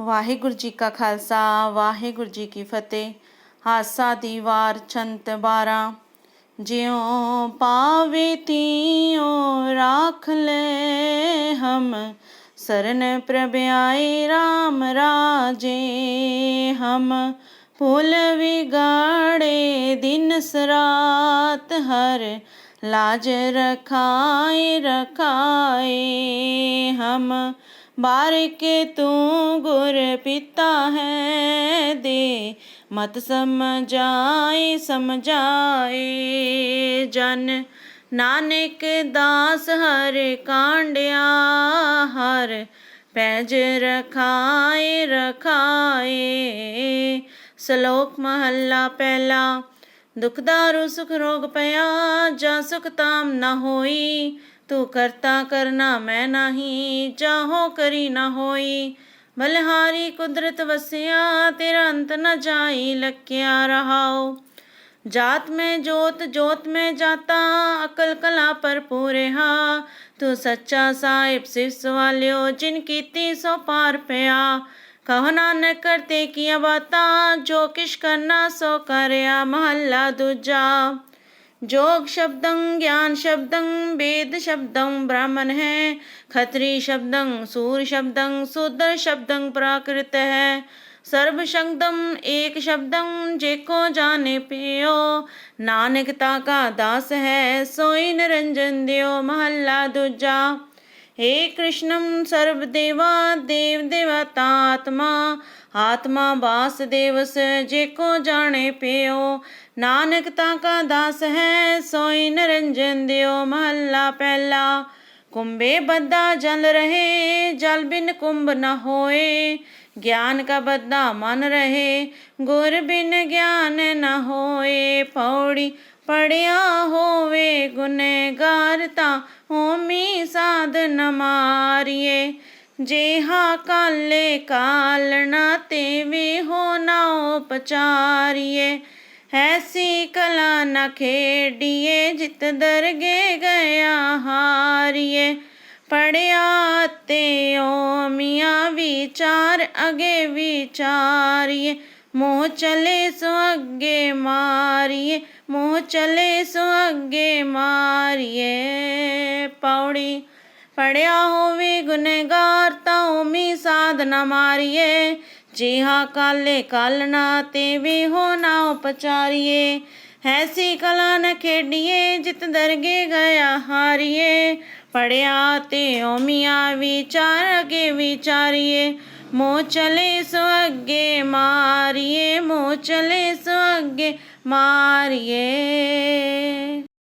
ਵਾਹਿਗੁਰੂ ਜੀ ਕਾ ਖਾਲਸਾ, ਵਾਹਿਗੁਰੂ ਜੀ ਕੀ ਫਤਿਹ। ਹਾਸਾ ਦੀ ਵਾਰ ਛੰਤ 12 ਜਿਉ ਪਾਵੇ ਤੀਉ ਰਾਖ ਲੈ ਹਮ। ਸਰਨ ਪ੍ਰਭ ਆਏ RAM ਰਾਜੇ ਹਮ। ਫੁੱਲ ਵਿਗਾੜੇ ਦਿਨ ਸਰਾਤ ਹਰ। ਲਾਜ ਰਖਾਏ ਰਖਾਏ ਹਮ ਬਾਰਿਕੇ ਤੂੰ ਗੁਰ ਪਿਤਾ ਹੈ ਦੇ। ਮਤ ਸਮਝਾਏ ਸਮਝਾਏ ਜਨ। ਨਾਨਕ ਦਾਸ ਹਰ ਕਾਂਡਿਆ ਹਰ। ਪੈਜ ਰਖਾਏ ਰਖਾਏ। ਸ਼ਲੋਕ ਮਹੱਲਾ ਪਹਿਲਾ। दुख दारु, सुख रोग पया, जा सुख ताम न होई। तू करता करना मैं नाही, जाहो करी न होई। बलहारी कुदरत वसिया, तेरा अंत न जाई लक्या रहाओ। जात में जोत जोत में जाता, अकल कला पर पूरे हा। तू सच्चा साहिब सिवाल्यो जिन की जिनकी तीसो पार पया कहो नानक करते किया बाता, जो किश करना सो करया महला दूजा। जोग शब्दं, ज्ञान शब्दं, वेद शब्दं, ब्राह्मण है। खत्री शब्दं, सूर शब्दं शूद्र शब्दं प्राकृत है। सर्व शब्दं एक शब्दम जेको जाने पियो। नानकता का दास है, सोई निरंजन दियो महला दूजा। हे कृष्णम सर्वदेवा देव देवता आत्मा आत्मा वासुदेवस जेको जाने पियो ਨਾਨਕ ਤਾਂ ਕਾ ਦਾਸ ਹੈ ਸੋਈ ਨਰੰਜਨ ਦਿਓ ਮਹੱਲਾ ਪਹਿਲਾ ਕੁੰਭੇ ਬੱਦਾ ਜਲ ਰਹੇ ਜਲ ਬਿਨ ਕੁੰਭ ਨ ਹੋਏ ਗਿਆਨ ਕਾ ਬੱਦਾ ਮਨ ਰਹੇ ਗੁਰ ਬਿਨ ਗਿਆਨ ਨ ਹੋਏ ਪੌੜੀ ਪੜਿਆ ਹੋਵੇ ਗੁਨੇਗਾਰ ਤਾਂ ਹੋਮੀ ਸਾਧ ਨ ਮਾਰੀਏ। ਜੇਹਾ ਕਾਲੇ ਕਾਲਣਾ ਤੇ ਵੀ ਹੋ ਨਾ ਉਪਚਾਰੀਏ। ਐਸੀ ਕਲਾ ਨਾ ਖੇਡੀਏ, ਜਿਤ ਦਰਗੇ ਗਿਆ ਹਾਰੀਏ। ਪੜਿਆ ਤੇ ਓ ਮੀਆਂ ਵਿਚਾਰ, ਅਗੇ ਵਿਚਾਰੀਏ। ਮੋਹ ਚਲੇ ਸੋ ਅੱਗੇ ਮਾਰੀਏ, ਮੋਹ ਚਲੇ ਸੋ ਅੱਗੇ ਮਾਰੀਏ। ਪੌੜੀ। ਪੜਿਆ ਹੋਵੇ ਗੁਨੇਗਾਰ ਤਾਂ ਉਮੀ ਸਾਧ ਨਾ ਮਾਰੀਏ। ਜਿਹਾ ਕਾਲੇ ਕਾਲ ਨਾ ਤੇ ਵੀ ਹੋ ਨਾ ਉਪਚਾਰੀਏ। ਐਸੀ ਕਲਾ ਨ ਖੇਡੀਏ, ਜਿਤ ਦਰਗੇ ਗਿਆ ਹਾਰੀਏ। ਪੜਿਆ ਤੇ ਓਮੀਆਂ ਵਿਚਾਰ ਅਗੇ ਵਿਚਾਰੀਏ। ਮੋਹ ਚਲੇ ਸੋ ਅੱਗੇ ਮਾਰੀਏ, ਮੋਹ ਚਲੇ ਸੋ ਅੱਗੇ ਮਾਰੀਏ।